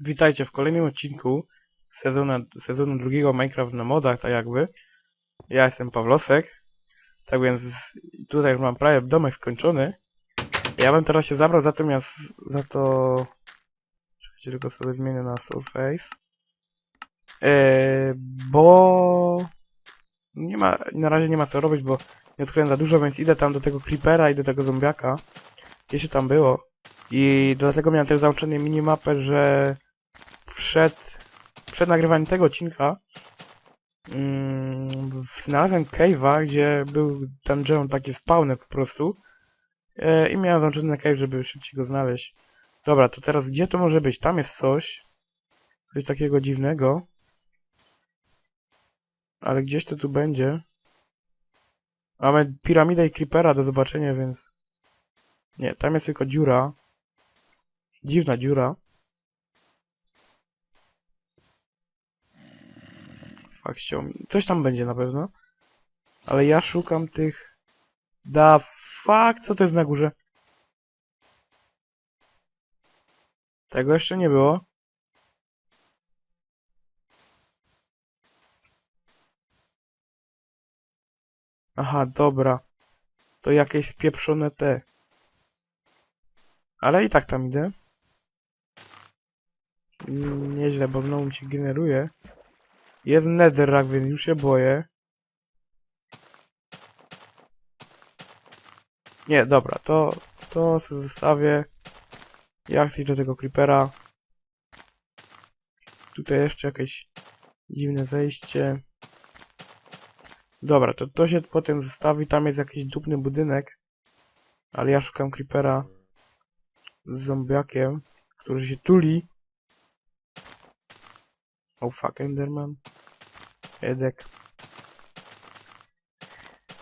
Witajcie w kolejnym odcinku sezonu, sezonu drugiego Minecraft na modach, tak jakby. Ja jestem Pawlosek. Tak więc tutaj już mam prawie domek skończony. Ja bym teraz się zabrał za to miast, za to... Czekajcie, tylko sobie zmienię na Surface. Eee, bo... Nie ma, na razie nie ma co robić, bo nie odkryłem za dużo, więc idę tam do tego Creepera i do tego zombiaka. Gdzieś tam było. I dlatego miałem też załączenie minimapę, że przed, przed nagrywaniem tego odcinka mm, znalazłem cave'a, gdzie był dungeon taki spawny po prostu e, i miałem załączony cave, żeby szybciej go znaleźć. Dobra, to teraz gdzie to może być? Tam jest coś. Coś takiego dziwnego. Ale gdzieś to tu będzie. Mamy piramidę i creepera do zobaczenia, więc... Nie, tam jest tylko dziura. Dziwna dziura. Fakt ściął mi. Coś tam będzie na pewno. Ale ja szukam tych... Da fuck, co to jest na górze? Tego jeszcze nie było. Aha, dobra. To jakieś spieprzone te. Ale i tak tam idę. Nieźle, bo znowu mi się generuje. Jest netherrack, więc już się boję. Nie, dobra, to, to sobie zostawię. Ja chcę do tego creepera. Tutaj jeszcze jakieś dziwne zejście. Dobra, to to się potem zostawi. Tam jest jakiś dupny budynek. Ale ja szukam creepera z zombiakiem, który się tuli. Oh fuck, Enderman. Edek.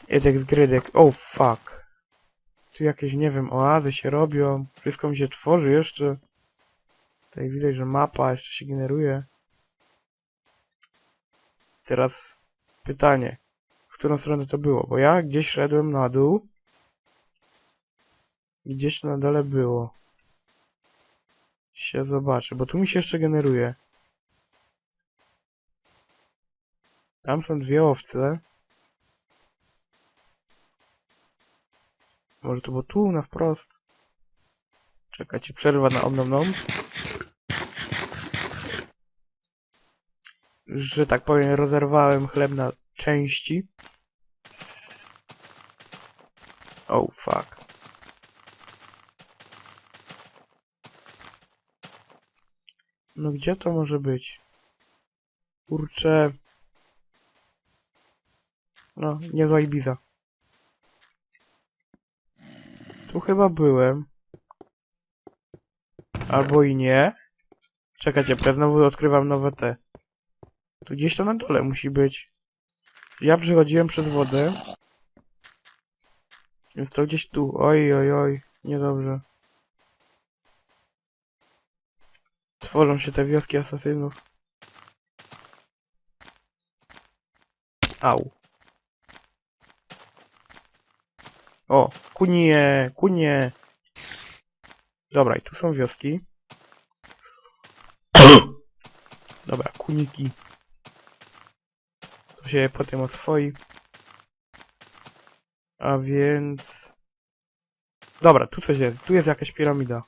Edek z Grydek. Oh fuck. Tu jakieś, nie wiem, oazy się robią. Wszystko mi się tworzy jeszcze. Tutaj widać, że mapa jeszcze się generuje. Teraz pytanie. W którą stronę to było? Bo ja gdzieś szedłem na dół. Gdzieś na dole było. Się zobaczę, bo tu mi się jeszcze generuje. Tam są dwie owce. Może to było tu, na wprost. Czekajcie, przerwa na omnomną. Że tak powiem, rozerwałem chleb na części. Oh fuck. No gdzie to może być? Kurczę. No, niezła Ibiza. Tu chyba byłem. Albo i nie. Czekajcie, ja znowu odkrywam nowe te. Tu gdzieś to na dole musi być. Ja przechodziłem przez wodę. Więc to gdzieś tu. Oj, oj, oj. Niedobrze. Tworzą się te wioski asasynów. Au. O, kunie, kunie. Dobra, i tu są wioski. Dobra, kuniki. To się potem oswoi. A więc... Dobra, tu coś jest. Tu jest jakaś piramida.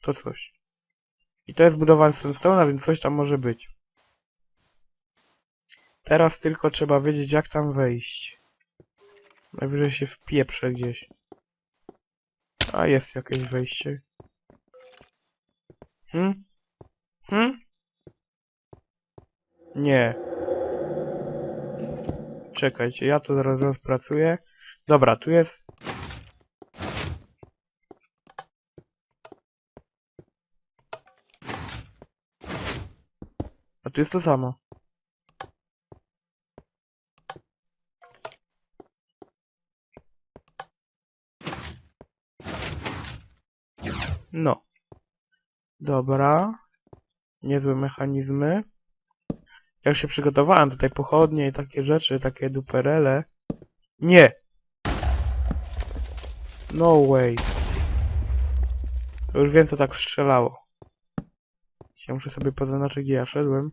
To coś. I to jest budowane z sandstone'a, więc coś tam może być. Teraz tylko trzeba wiedzieć, jak tam wejść. Najwyżej się wpieprze gdzieś. A, jest jakieś wejście. Hmm? Hmm? Nie. Czekajcie, ja to zaraz rozpracuję. Dobra, tu jest... A tu jest to samo. No. Dobra. Niezłe mechanizmy. Ja już się przygotowałem tutaj pochodnie i takie rzeczy, takie duperele. Nie! No way. To już wiem, co tak strzelało. Ja muszę sobie pozaznaczyć, gdzie ja szedłem.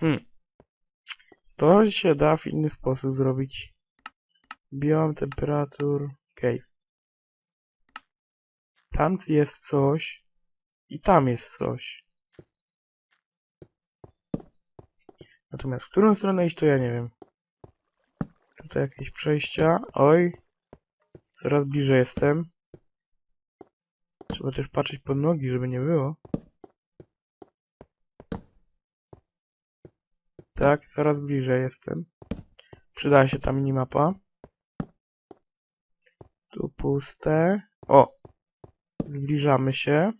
Hmm. To się da w inny sposób zrobić. Biom temperatur cave. Tam jest coś i tam jest coś. Natomiast w którą stronę iść, to ja nie wiem. Tutaj jakieś przejścia. Oj. Coraz bliżej jestem. Trzeba też patrzeć pod nogi, żeby nie było. Tak, coraz bliżej jestem. Przyda się ta minimapa. Tu puste. O! Zbliżamy się.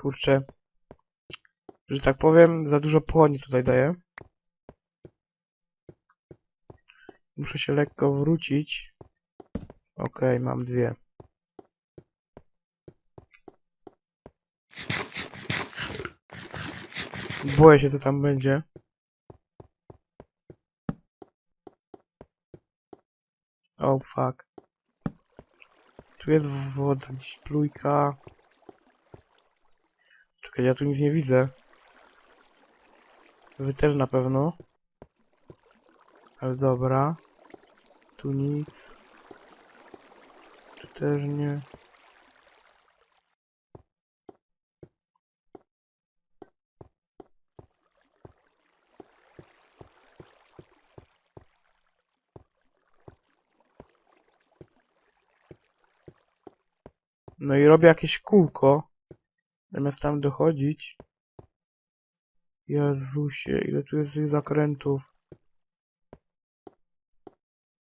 Kurczę. Że tak powiem, za dużo płoni tutaj daje. Muszę się lekko wrócić. Okej, mam dwie. Boję się, co tam będzie. Oh fuck. Tu jest woda, gdzieś plujka. Czekaj, ja tu nic nie widzę. Wy też na pewno. Ale dobra. Tu nic. Tu też nie. No i robię jakieś kółko. Zamiast tam dochodzić. Jezusie, ile tu jest tych zakrętów.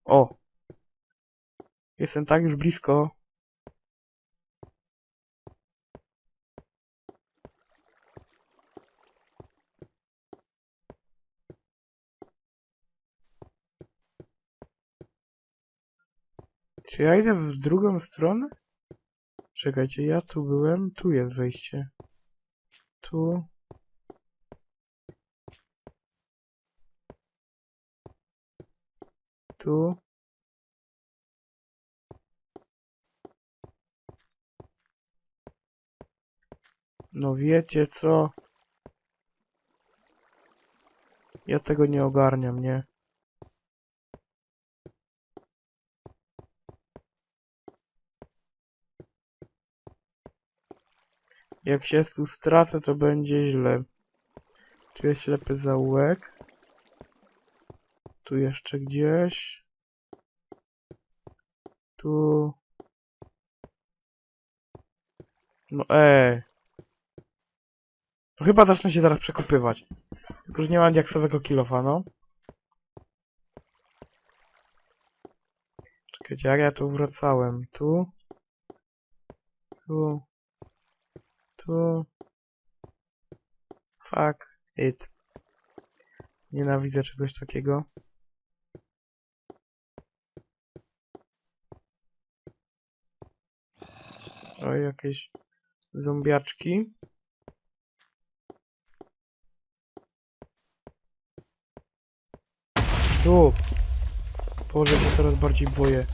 O! Jestem tak już blisko. Czy ja idę w drugą stronę? Czekajcie, ja tu byłem, tu jest wejście. Tu. Tu. No wiecie co? Ja tego nie ogarniam, nie? Jak się tu stracę, to będzie źle. Tu jest ślepy zaułek. Tu jeszcze gdzieś. Tu. No ej. No chyba zacznę się zaraz przekopywać. Tylko, że nie mam diaksowego kilofa, no. Czekajcie, jak ja tu wracałem? Tu. Tu. Tu. Fuck it. Nienawidzę czegoś takiego. O, jakieś zombiaczki. Tu! Boże, się coraz bardziej boję.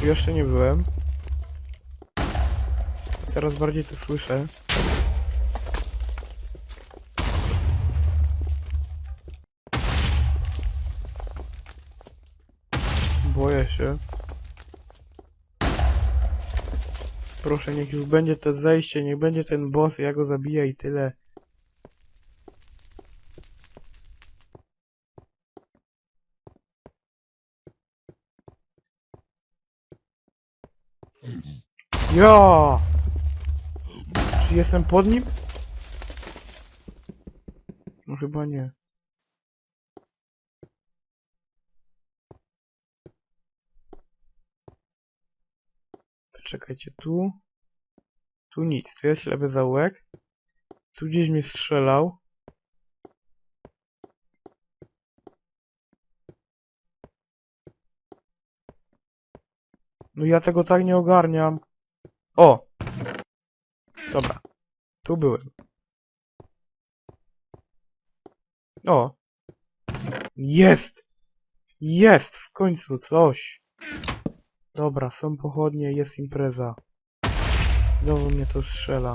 Tu jeszcze nie byłem. Coraz bardziej to słyszę. Boję się. Proszę, niech już będzie to zejście, niech będzie ten boss, ja go zabiję i tyle. Ja! Czy jestem pod nim? No chyba nie. Czekajcie, tu. Tu nic, tu jest ślepy zaułek. Tu gdzieś mnie strzelał. No ja tego tak nie ogarniam. O! Dobra. Tu byłem. O! Jest! Jest! W końcu coś! Dobra, są pochodnie, jest impreza. Znowu mnie to strzela.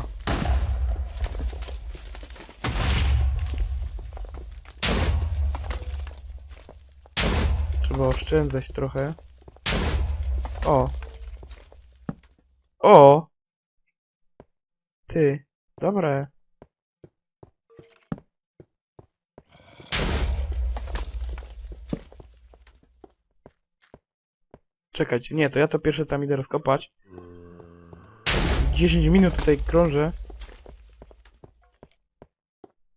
Trzeba oszczędzać trochę. O! O! Ty, dobre. Czekajcie, nie, to ja to pierwsze tam idę rozkopać. 10 minut tutaj krążę.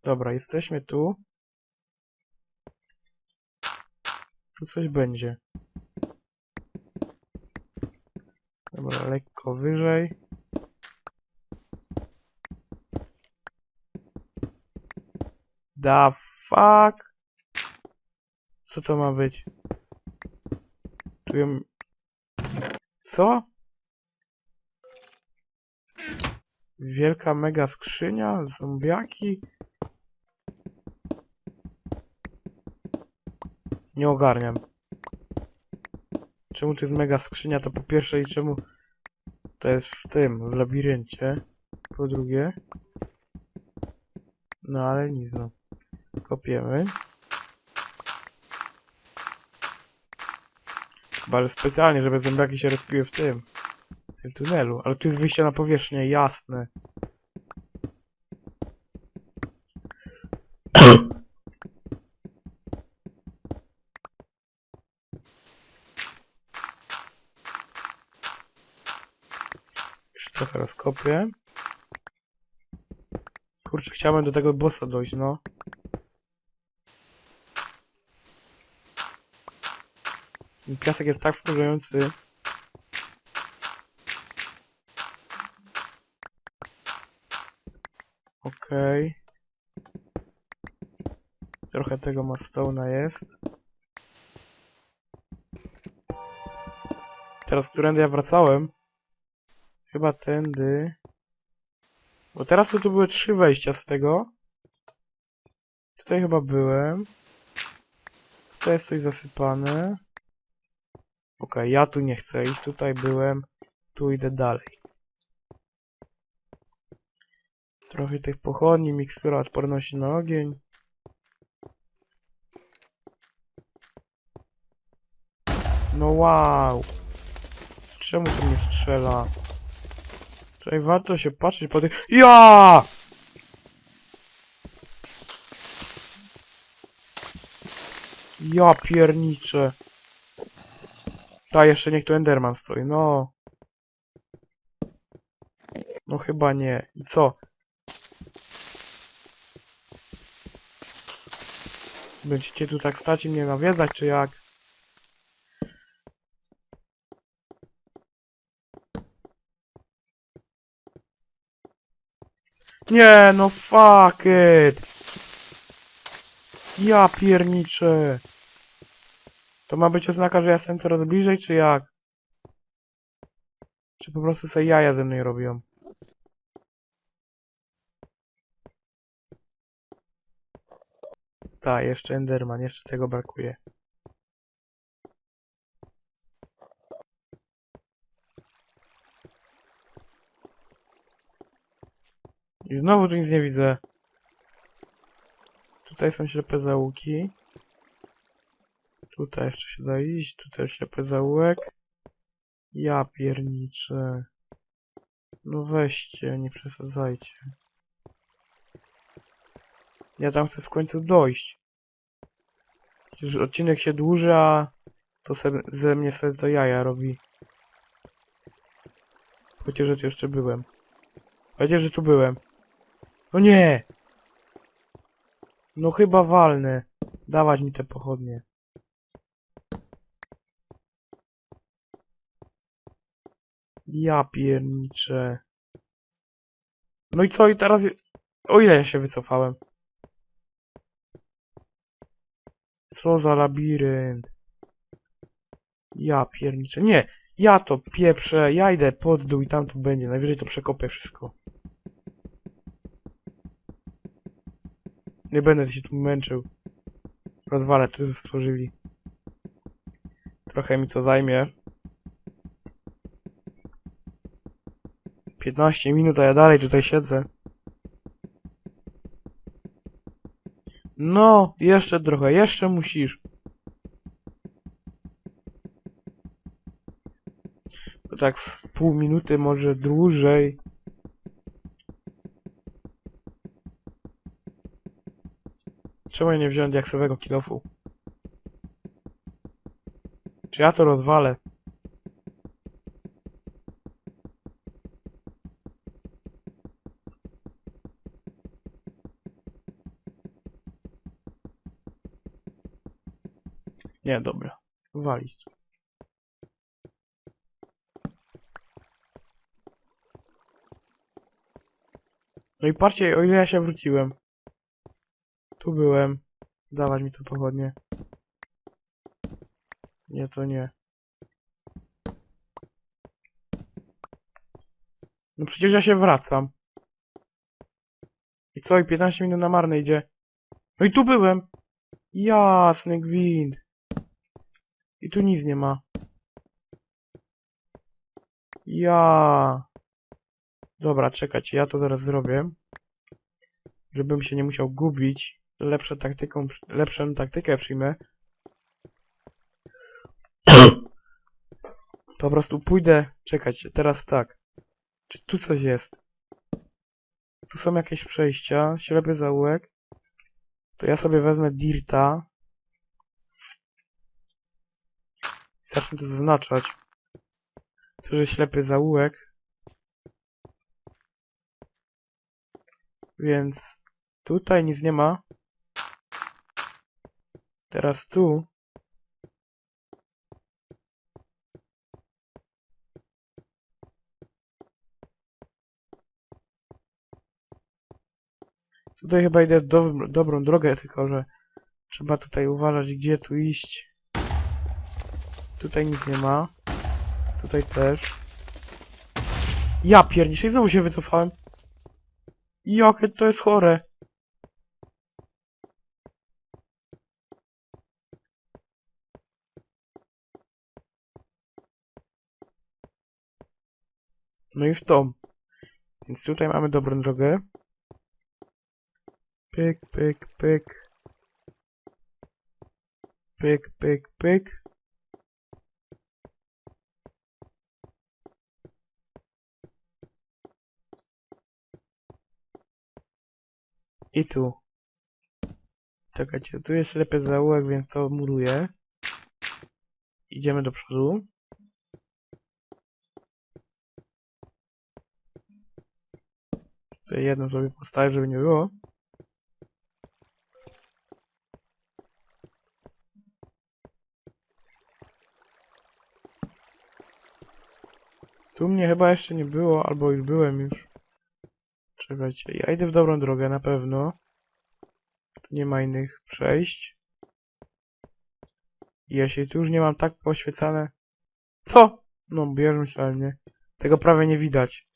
Dobra, jesteśmy tu. Tu coś będzie. Dobra, lekko wyżej. Da fuck? Co to ma być? Tu ją... Co? Wielka mega skrzynia? Zombiaki? Nie ogarniam. Czemu to jest mega skrzynia? To po pierwsze i czemu to jest w tym, w labiryncie? Po drugie. No ale nic no. Kopiemy. Chyba ale specjalnie, żeby zębiaki się rozpiły w tym. W tym tunelu. Ale tu jest wyjście na powierzchnię, jasne. Już rozkopię. Kurczę, chciałem do tego bossa dojść, no. Ten Piasek jest tak wkurzający. Okej. Trochę tego Mastone'a jest. Teraz, którędy ja wracałem? Chyba tędy. Bo teraz tu były trzy wejścia z tego. Tutaj chyba byłem. Tutaj jest coś zasypane. Okej, ja tu nie chcę iść. Tutaj byłem. Tu idę dalej. Trochę tych pochodni, mikstura odporności na ogień. No wow. Czemu to mnie strzela? Tutaj warto się patrzeć po tych... Ja! Ja pierniczę. Ta, jeszcze niech tu Enderman stoi, no. No chyba nie. I co? Będziecie tu tak stać i mnie nawiedzać, czy jak? Nie, no fuck it! Ja pierniczę! To ma być oznaka, że ja jestem coraz bliżej, czy jak? Czy po prostu sobie jaja ze mnie robią? Tak, jeszcze Enderman, jeszcze tego brakuje. I znowu tu nic nie widzę. Tutaj są ślepe załuki. Tutaj jeszcze się da iść, tutaj ślepy zaułek. Ja pierniczę. No weźcie, nie przesadzajcie. Ja tam chcę w końcu dojść. Przecież odcinek się dłuży, a to se, ze mnie sobie to jaja robi. Chociaż że tu jeszcze byłem. Chociaż, że tu byłem. No nie! No chyba walnę. Dawać mi te pochodnie. Ja pierniczę. No i co? I teraz... O ile ja się wycofałem? Co za labirynt? Ja pierniczę. Nie! Ja to pieprzę, ja idę pod dół i tam to będzie. Najwyżej to przekopię wszystko. Nie będę się tu męczył. Rozwalę, to stworzyli. Trochę mi to zajmie. 15 minut, a ja dalej tutaj siedzę. No, jeszcze trochę, jeszcze musisz. To tak z pół minuty, może dłużej. Czemu ja nie wziąłem diaksowego kilofu? Czy ja to rozwalę? Nie, dobra. Walić. No i patrzcie, o ile ja się wróciłem. Tu byłem. Dawać mi to pochodnie. Nie, to nie. No przecież ja się wracam. I co? I 15 minut na marne idzie. No i tu byłem. Jasny gwint. I tu nic nie ma. Ja. Dobra, czekać, ja to zaraz zrobię. Żebym się nie musiał gubić. Lepszą taktyką, lepszą taktykę przyjmę. Po prostu pójdę. Czekać, teraz tak. Czy tu coś jest? Tu są jakieś przejścia, ślepy zaułek. To ja sobie wezmę Dirta. Zacznę to zaznaczać. Tu, że ślepy zaułek. Więc tutaj nic nie ma. Teraz tu. Tutaj chyba idę do, dobrą drogę, tylko że trzeba tutaj uważać, gdzie tu iść. Tutaj nic nie ma. Tutaj też. Ja pierniczę i znowu się wycofałem. Jakie to jest chore. No i w tą. Więc tutaj mamy dobrą drogę. Pyk, pyk, pyk. Pyk, pyk, pyk. I tu. Czekajcie, tu jest ślepy zaułek, więc to muruję. Idziemy do przodu. Tutaj jedno sobie postawię, żeby nie było. Tu mnie chyba jeszcze nie było, albo już byłem już. Czekajcie, ja idę w dobrą drogę na pewno. Tu nie ma innych przejść. I jeśli tu już nie mam tak poświecane... Co? No, bierzmy się, nie. Tego prawie nie widać.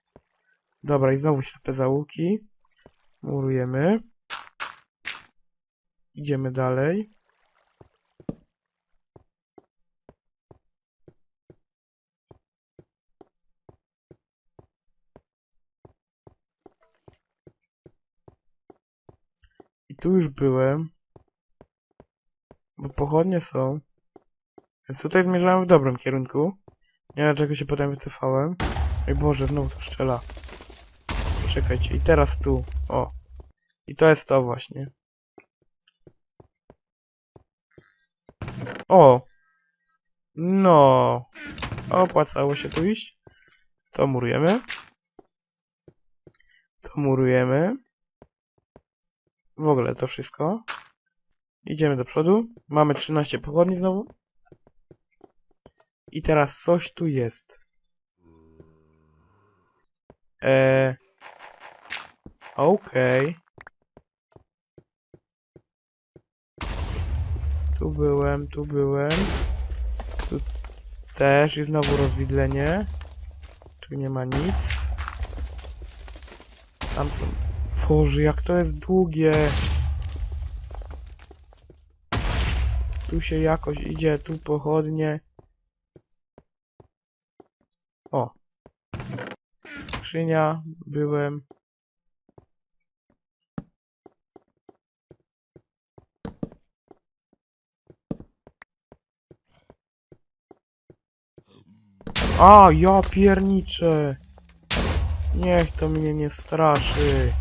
Dobra, i znowu ślepe załuki. Murujemy. Idziemy dalej. I tu już byłem. Bo pochodnie są. Więc tutaj zmierzałem w dobrym kierunku. Nie wiem dlaczego się potem wycofałem. Oj Boże, znowu to strzela. Czekajcie, i teraz tu. O. I to jest to właśnie. O. No. Opłacało się tu iść. To murujemy. To murujemy. W ogóle to wszystko. Idziemy do przodu. Mamy 13 pochodni znowu. I teraz coś tu jest. Eee. Okej. Tu byłem, tu byłem. Tu też i znowu rozwidlenie. Tu nie ma nic. Tam są... Boże, jak to jest długie. Tu się jakoś idzie, tu pochodnie. O. Skrzynia, byłem. A, ja pierniczę. Niech to mnie nie straszy.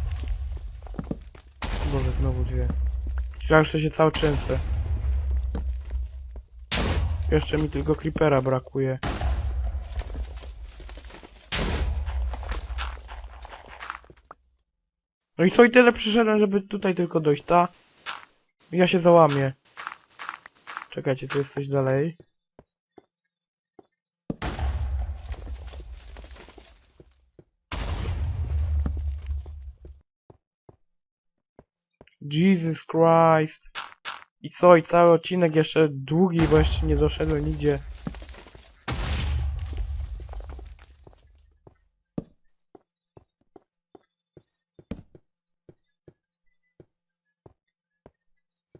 Boże, znowu dwie. Myślałem, że to się cały. Jeszcze mi tylko creepera brakuje. No i co i tyle przyszedłem, żeby tutaj tylko dojść, ta? Ja się załamię. Czekajcie, tu jest coś dalej. Jesus Christ. I co, i cały odcinek jeszcze długi, bo jeszcze nie doszedłem nigdzie.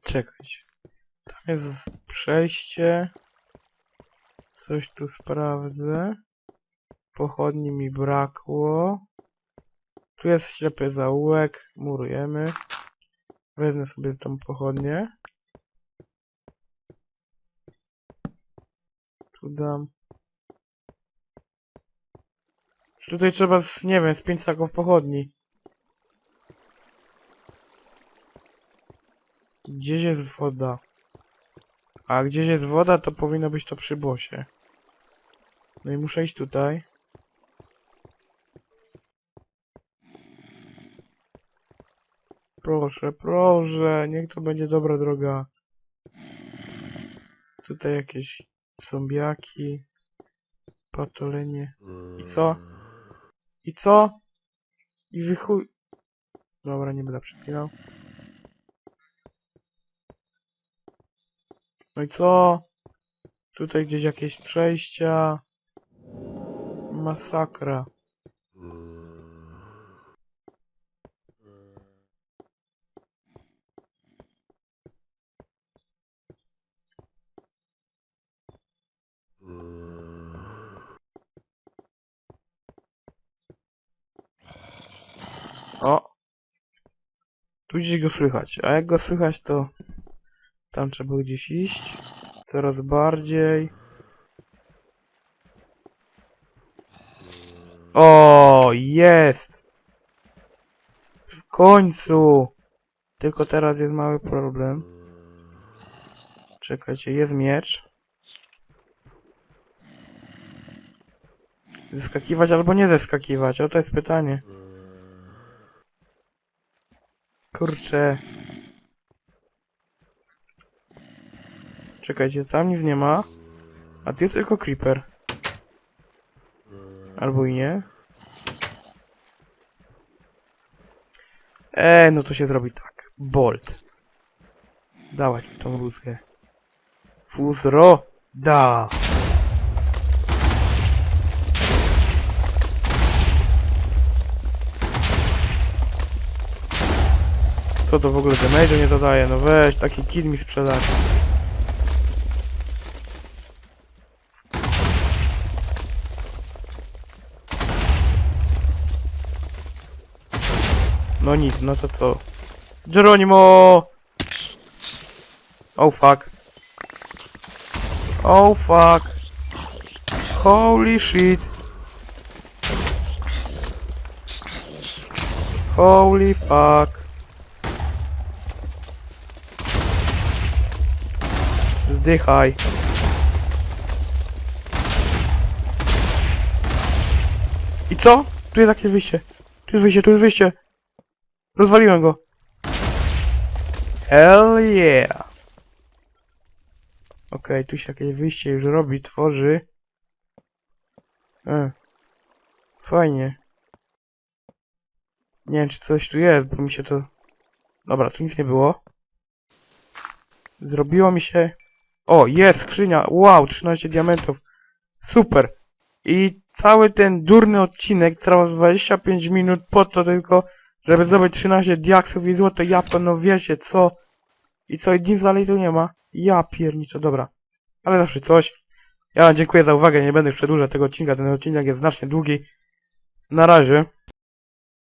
Czekać. Tam jest przejście. Coś tu sprawdzę. Pochodni mi brakło. Tu jest ślepy zaułek. Murujemy. Wezmę sobie tą pochodnię. Tu dam. Tutaj trzeba, z, nie wiem, z 5 taków pochodni. Gdzieś jest woda. A gdzieś jest woda, to powinno być to przy bosie. No i muszę iść tutaj. Proszę, proszę, niech to będzie dobra droga. Tutaj jakieś zombiaki. Patolenie. I co? I co? I wychuj... Dobra, nie będę przeklinał. No i co? Tutaj gdzieś jakieś przejścia. Masakra. O! Tu gdzieś go słychać, a jak go słychać to tam trzeba gdzieś iść. Coraz bardziej. O, jest! W końcu! Tylko teraz jest mały problem. Czekajcie, jest miecz. Zeskakiwać albo nie zeskakiwać? O, to jest pytanie. Kurczę. Czekajcie, tam nic nie ma. A tu jest tylko creeper. Albo i nie. Eee, no to się zrobi tak. Bolt. Dawać tą rózgę. Fuzro. Da. Co to w ogóle damage'u nie zadaje? No weź, taki kill mi sprzedać. No nic, no to co? Geronimo! Oh fuck. Oh fuck. Holy shit. Holy fuck. Zdychaj. I co? Tu jest jakieś wyjście. Tu jest wyjście, tu jest wyjście. Rozwaliłem go. Hell yeah. Okej, tu się jakieś wyjście już robi, tworzy. E. Fajnie. Nie wiem, czy coś tu jest, bo mi się to... Dobra, tu nic nie było. Zrobiło mi się... O, jest skrzynia! Wow, 13 diamentów. Super. I cały ten durny odcinek trwał 25 minut po to tylko, żeby zdobyć 13 diaksów i złote jabłko, no wiecie co? I co, i nic tu nie ma? Ja pierniczę, dobra. Ale zawsze coś. Ja dziękuję za uwagę, nie będę przedłużać tego odcinka, ten odcinek jest znacznie długi. Na razie.